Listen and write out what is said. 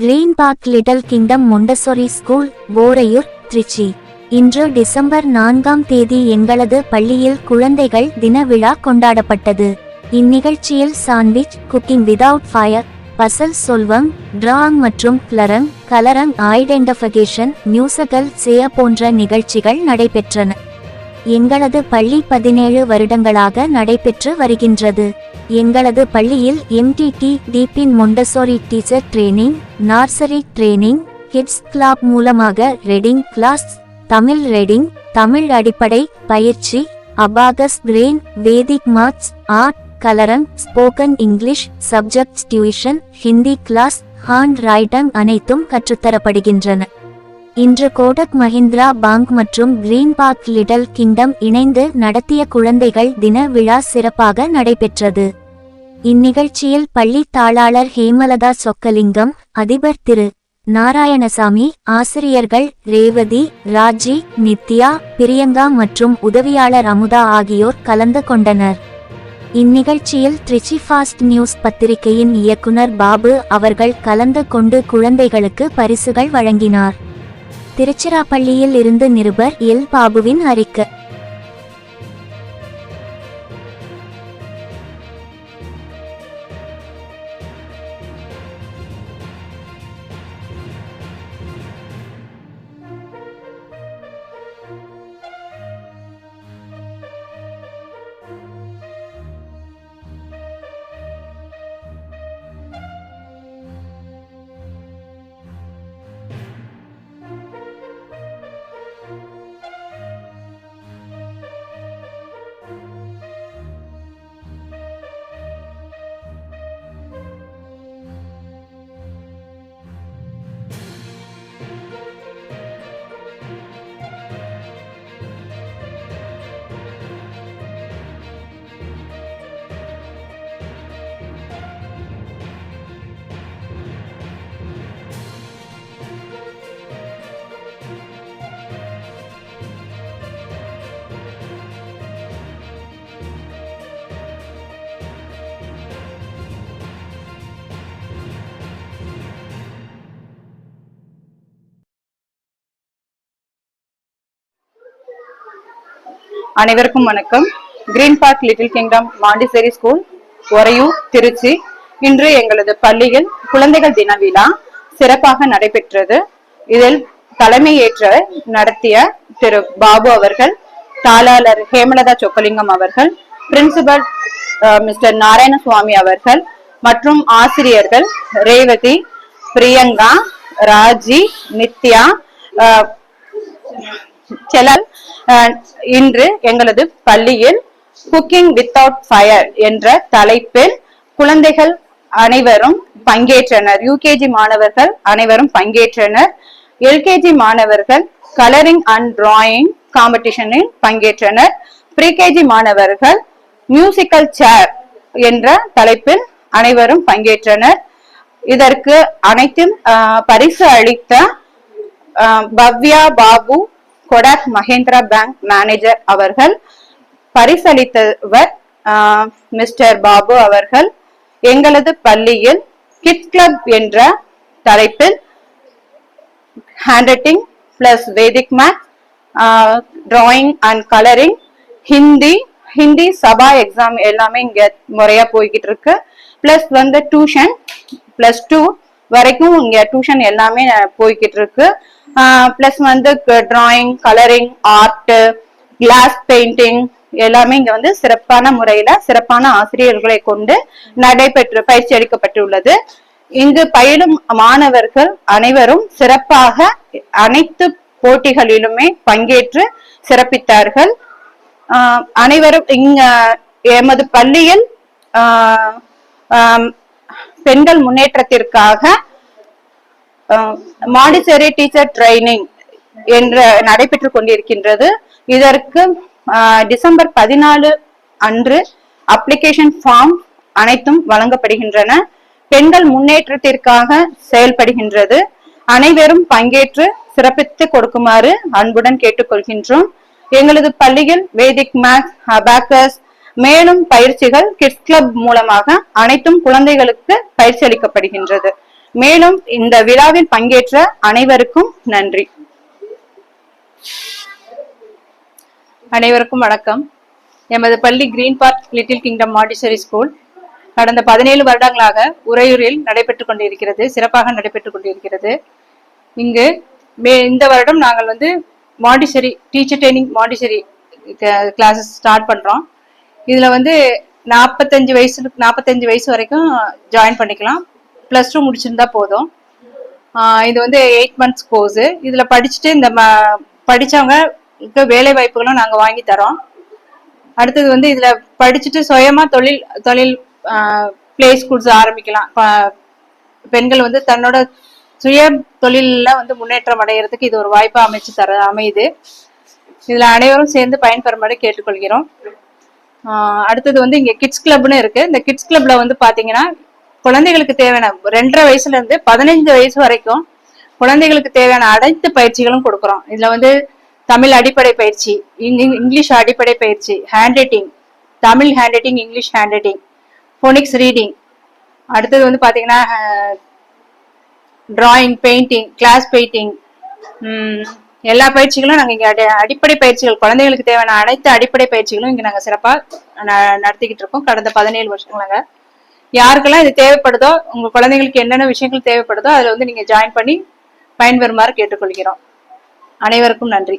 Green park little kingdom montessori school Poraiyur Trichy. இன்று December நான்காம் தேதி எங்களது பள்ளியில் குழந்தைகள் தின விழா கொண்டாடப்பட்டது. இந்நிகழ்ச்சியில் sandwich cooking without fire puzzle solving drawing மற்றும் கிளரங் கலரங் ஐடென்டிஃபிகேஷன் மியூசகல் சேய போன்ற நிகழ்ச்சிகள் நடைபெற்றன. எங்களது பள்ளி பதினேழு வருடங்களாக நடைபெற்று வருகின்றது. எங்களது பள்ளியில் MTT டீப்பின் montessori teacher training nursery training kids club மூலமாக reading class Tamil reading Tamil அடிப்படை பயிற்சி abacus crane vedic maths art colouring spoken English subject tuition Hindi class hand writing அனைத்தும் கற்றுத்தரப்படுகின்றன. இன்று கோடக் மஹிந்திரா பாங்க் மற்றும் கிரீன் பார்க் லிட்டில் கிங்டம் இணைந்து நடத்திய குழந்தைகள் தின விழா சிறப்பாக நடைபெற்றது. இந்நிகழ்ச்சியில் பள்ளி தாளாளர் ஹேமலதா சொக்கலிங்கம் அதிபர் திரு. நாராயணசாமி ஆசிரியர்கள் ரேவதி ராஜி நித்யா பிரியங்கா மற்றும் உதவியாளர் அமுதா ஆகியோர் கலந்து கொண்டனர். இந்நிகழ்ச்சியில் ட்ரிச்சி ஃபாஸ்ட் நியூஸ் பத்திரிகையின் இயக்குனர் பாபு அவர்கள் கலந்து கொண்டு குழந்தைகளுக்கு பரிசுகள் வழங்கினார். திருச்சிராப்பள்ளியில் இருந்து நிருபர் எல். பாபுவின் அறிக்கை. அனைவருக்கும் வணக்கம். Green park little kingdom montessori school Oraiyur Trichy இன்று எங்களது பள்ளியில் குழந்தைகள் தின விழா சிறப்பாக நடைபெற்றது. இதில் தலைமையேற்ற நடத்திய திரு பாபு அவர்கள் தாளாளர் ஹேமலதா சொக்கலிங்கம் அவர்கள் பிரின்சிபல் மிஸ்டர் நாராயணசுவாமி அவர்கள் மற்றும் ஆசிரியர்கள் ரேவதி பிரியங்கா ராஜி நித்யா செலல் இன்று எங்களது பள்ளியில் குக்கிங் வித்தவுட் ஃபயர் என்ற தலைப்பில் குழந்தைகள் அனைவரும் பங்கேற்றனர். யூகேஜி மாணவர்கள் அனைவரும் பங்கேற்றனர். எல்கேஜி மாணவர்கள் கலரிங் அண்ட் டிராயிங் காம்படிஷனில் பங்கேற்றனர். ப்ரீகேஜி மாணவர்கள் மியூசிக்கல் சேர் என்ற தலைப்பில் அனைவரும் பங்கேற்றனர். இதற்கு அனைத்தும் பரிசு அளித்த பவ்யா பாபு கொடாக் மகேந்திரா பேங்க் மேனேஜர் அவர்கள் பரிசளித்தவர் மிஸ்டர் பாபு அவர்கள் எங்களது பள்ளியில் கிட் கிளப் என்ற தலைப்பில் hand writing plus vedic math drawing and colouring Hindi Hindi Sabha exam எல்லாமே இங்க முறையா போய்கிட்டு இருக்கு. பிளஸ் வந்து டியூஷன் பிளஸ் டூ வரைக்கும் இங்க டியூஷன் எல்லாமே போய்கிட்டு இருக்கு. பிளஸ் வந்து drawing colouring art class painting எல்லாமே இங்க வந்து சிறப்பான முறையில சிறப்பான ஆசிரியர்களை கொண்டு நடைபெற்று பயிற்சி அளிக்கப்பட்டுள்ளது. இங்கு பயிலும் மாணவர்கள் அனைவரும் சிறப்பாக அனைத்து போட்டிகளிலுமே பங்கேற்று சிறப்பித்தார்கள். அனைவரும் இங்க எமது பள்ளியில் பெண்கள் முன்னேற்றத்திற்காக மாடிசரி டீச்சர் ட்ரைனிங் என்ற நடைபெற்றுக் கொண்டிருக்கின்றது. இதற்கு ஆஹ், டிசம்பர் பதினாலு அன்று அப்ளிகேஷன் ஃபார்ம் அனைத்தும் வழங்கப்படுகின்றன. பெண்கள் முன்னேற்றத்திற்காக செயல்படுகின்றது. அனைவரும் பங்கேற்று சிறப்பித்து கொடுக்குமாறு அன்புடன் கேட்டுக்கொள்கின்றோம். எங்களது பள்ளியில் வேதிக் மேக்ஸ் அபாக்கஸ் மேலும் பயிற்சிகள் கிட்ஸ் கிளப் மூலமாக அனைத்தும் குழந்தைகளுக்கு பயிற்சி அளிக்கப்படுகின்றது மேலும் இந்த விழாவில் பங்கேற்ற அனைவருக்கும் நன்றி. அனைவருக்கும் வணக்கம். எமது பள்ளி green park little kingdom montessori school கடந்த பதினேழு வருடங்களாக உறையூரில் நடைபெற்றுக் கொண்டிருக்கிறது சிறப்பாக நடைபெற்றுக் கொண்டிருக்கிறது. இங்கு மே இந்த வருடம் நாங்கள் வந்து montessori teacher training montessori classes start பண்றோம். இதுல வந்து நாற்பத்தஞ்சு வயசு நாற்பத்தஞ்சு வயசு வரைக்கும் ஜாயின் பண்ணிக்கலாம். ப்ளஸ் டூ முடிச்சிருந்தா போதும். இது வந்து எயிட் மந்த்ஸ் கோர்ஸ் இதுல படிச்சுட்டு இந்த ம- படிச்சவங்க வேலை வாய்ப்புகளும் நாங்க வாங்கி தரோம். அடுத்தது வந்து இதுல படிச்சுட்டு சுயமா தொழில் தொழில் பிளேஸ் கொடுத்து ஆரம்பிக்கலாம். ப- பெண்கள் வந்து தன்னோட சுய தொழிலில் வந்து முன்னேற்றம் அடைகிறதுக்கு இது ஒரு வாய்ப்பாக அமைச்சு தர அமையுது. இதுல அனைவரும் சேர்ந்து பயன்பெறுமாறு கேட்டுக்கொள்கிறோம். அடுத்தது வந்து இங்க கிட்ஸ் கிளப்னு இருக்கு. இந்த கிட்ஸ் கிளப்ல வந்து பாத்தீங்கன்னா குழந்தைகளுக்கு தேவையான ரெண்டரை வயசுல இருந்து பதினைஞ்சு வயசு வரைக்கும் குழந்தைகளுக்கு தேவையான அனைத்து பயிற்சிகளும் கொடுக்குறோம். இதுல வந்து தமிழ் அடிப்படை பயிற்சி இங்கிலீஷ் அடிப்படை பயிற்சி hand writing Tamil hand writing English hand writing phonics reading அடுத்தது வந்து பாத்தீங்கன்னா டிராயிங் பெயிண்டிங் கிளாஸ் பெயிண்டிங் எல்லா பயிற்சிகளும் நாங்கள் இங்கே அடி அடிப்படை பயிற்சிகள் குழந்தைகளுக்கு தேவையான அனைத்து அடிப்படை பயிற்சிகளும் இங்கே நாங்கள் சிறப்பாக நடத்திக்கிட்டு இருக்கோம். கடந்த பதினேழு வருஷங்களாங்க. யாருக்கெல்லாம் இது தேவைப்படுதோ உங்கள் குழந்தைங்களுக்கு என்னென்ன விஷயங்கள் தேவைப்படுதோ அதில் வந்து நீங்கள் ஜாயின் பண்ணி பயன்பெறுமாறு கேட்டுக்கொள்கிறோம். அனைவருக்கும் நன்றி.